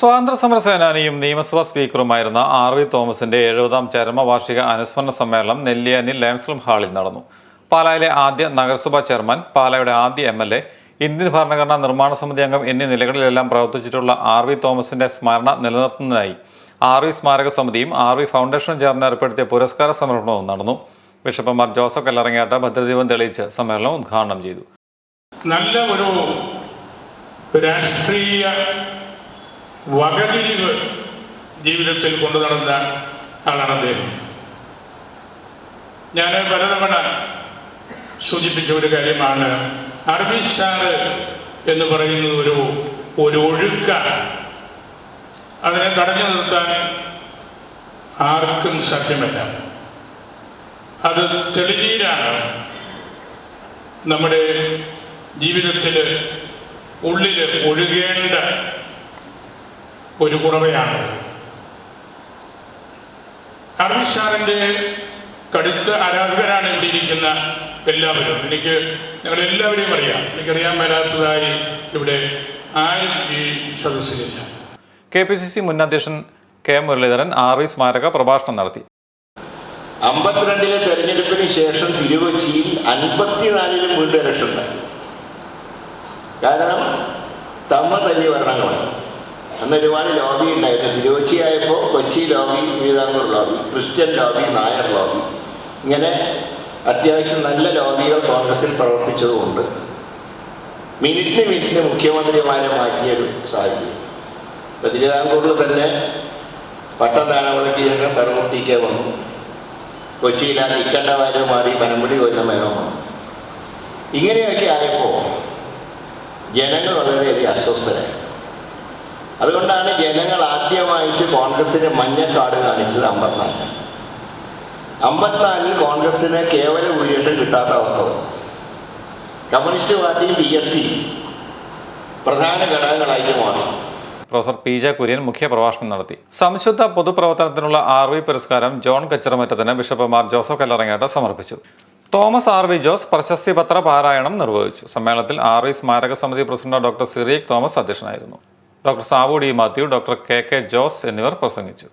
സ്വാതന്ത്ര്യ സമര സേനാനിയും നിയമസഭാ സ്പീക്കറുമായിരുന്ന ആർ വി തോമസിന്റെ എഴുപതാം ചരമവാർഷിക അനുസ്മരണ സമ്മേളനം നെല്ലിയാനിൽ ലാൻസ്ലം ഹാളിൽ നടന്നു. പാലായിലെ ആദ്യ നഗരസഭാ ചെയർമാൻ പാലായുടെ ആദ്യ എം എൽ എ ഇന്ത്യൻ ഭരണഘടനാ നിർമ്മാണ സമിതി അംഗം എന്നീ നിലകളിലെല്ലാം പ്രവർത്തിച്ചിട്ടുള്ള ആർ വി തോമസിന്റെ സ്മരണ നിലനിർത്തുന്നതിനായി ആർ വി സ്മാരക സമിതിയും ആർ വി ഫൗണ്ടേഷനും ചേർന്ന് ഏർപ്പെടുത്തിയ പുരസ്കാര സമർപ്പണവും നടന്നു. ബിഷപ്പുമാർ ജോസഫ് കല്ലറങ്ങാട്ട ഭദ്രദീപം തെളിയിച്ച് സമ്മേളനം ഉദ്ഘാടനം ചെയ്തു. നല്ല ഒരു രാഷ്ട്രീയ വകതിരിവ് ജീവിതത്തിൽ കൊണ്ടു നടന്ന ആളാണ് അദ്ദേഹം. ഞാൻ പലതവണ സൂചിപ്പിച്ച ഒരു കാര്യമാണ്. അറബി സാറ് എന്ന് പറയുന്നത് ഒരു ഒരു ഒഴുക്ക. അതിനെ തടഞ്ഞു നിർത്താൻ ആർക്കും സാധ്യമല്ല. അത് തെളിനീരാണ്. നമ്മുടെ ജീവിതത്തിൽ ഉള്ളിൽ ഒഴുകേണ്ട ഒരു കുറവയാണ്. അറബി സാറിന്റെ കടുത്ത ആരാധകരാണ് ഇവിടെ ഇരിക്കുന്ന എല്ലാവരും. എനിക്ക് ഞങ്ങളെല്ലാവരെയും അറിയാം. എനിക്കറിയാൻ മേലാത്തതായി ഇവിടെ ആരും ഈ സദസ്സിലില്ല കെ പി സി സി മുൻ അധ്യക്ഷൻ കെ മുരളീധരൻ ആർ വി സ്മാരക പ്രഭാഷണം നടത്തി. അമ്പത്തിരണ്ടിലെ തെരഞ്ഞെടുപ്പിന് ശേഷം തിരുവച്ചിയിൽ അൻപത്തിനാലിലും വീണ്ടും ഇലക്ഷൻ ഉണ്ടായി. കാരണം തമ്മ തല്ലി ഭരണങ്ങളാണ് അന്ന് ഒരുപാട് ലോബി ഉണ്ടായിരുന്നു. തിരുവച്ചിയായപ്പോൾ Kochi lobby Thiruvithamkoor lobby Christian lobby Nair lobby ഇങ്ങനെ അത്യാവശ്യം നല്ല ലോബികൾ കോൺഗ്രസിൽ പ്രവർത്തിച്ചതുകൊണ്ട് മിനിറ്റിന് മിനിറ്റിന് മുഖ്യമന്ത്രിമാരെ മാറ്റിയൊരു സാഹചര്യം. ഇപ്പം തിരുവിതാംകൂറിൽ തന്നെ പട്ടം താണവളക്ക് ശേഷം വന്നു. കൊച്ചിയിൽ ആ മാറി പനമ്പടി കൊല്ലം വന്നു. ഇങ്ങനെയൊക്കെ ആയപ്പോൾ ജനങ്ങൾ വളരെയധികം അസ്വസ്ഥരായി. അതുകൊണ്ടാണ് ജനങ്ങൾ ആദ്യമായിട്ട് കോൺഗ്രസിന് മഞ്ഞ കാർഡ് കാണിച്ചത് അമ്പത്തിനാല് അമ്പത്തിനാലിൽ കോൺഗ്രസിന് കേവല ഭൂരിപക്ഷം കിട്ടാത്ത അവസ്ഥ കമ്മ്യൂണിസ്റ്റ് പാർട്ടിയും ബി എസ് പി പ്രധാന ഘടകങ്ങളായിട്ട് മാറി. പ്രൊഫസർ പി ജെ കുര്യൻ മുഖ്യപ്രഭാഷണം നടത്തി. സംശുദ്ധ പൊതുപ്രവർത്തനത്തിനുള്ള ആർ വി പുരസ്കാരം ജോൺ കച്ചറമറ്റത്തിന് ബിഷപ്പ് മാർ ജോസഫ് കല്ലറങ്ങാട്ട് സമർപ്പിച്ചു. തോമസ് ആർ വി ജോസ് പ്രശസ്തി പത്ര പാരായണം നിർവഹിച്ചു. സമ്മേളനത്തിൽ ആർ വി സ്മാരക സമിതി പ്രസിഡന്റ് ഡോക്ടർ സിറിയക് തോമസ് അധ്യക്ഷനായിരുന്നു. Doctor സാവോഡി Mathew doctor K K Jose എന്നിവർ പ്രസംഗിച്ചു.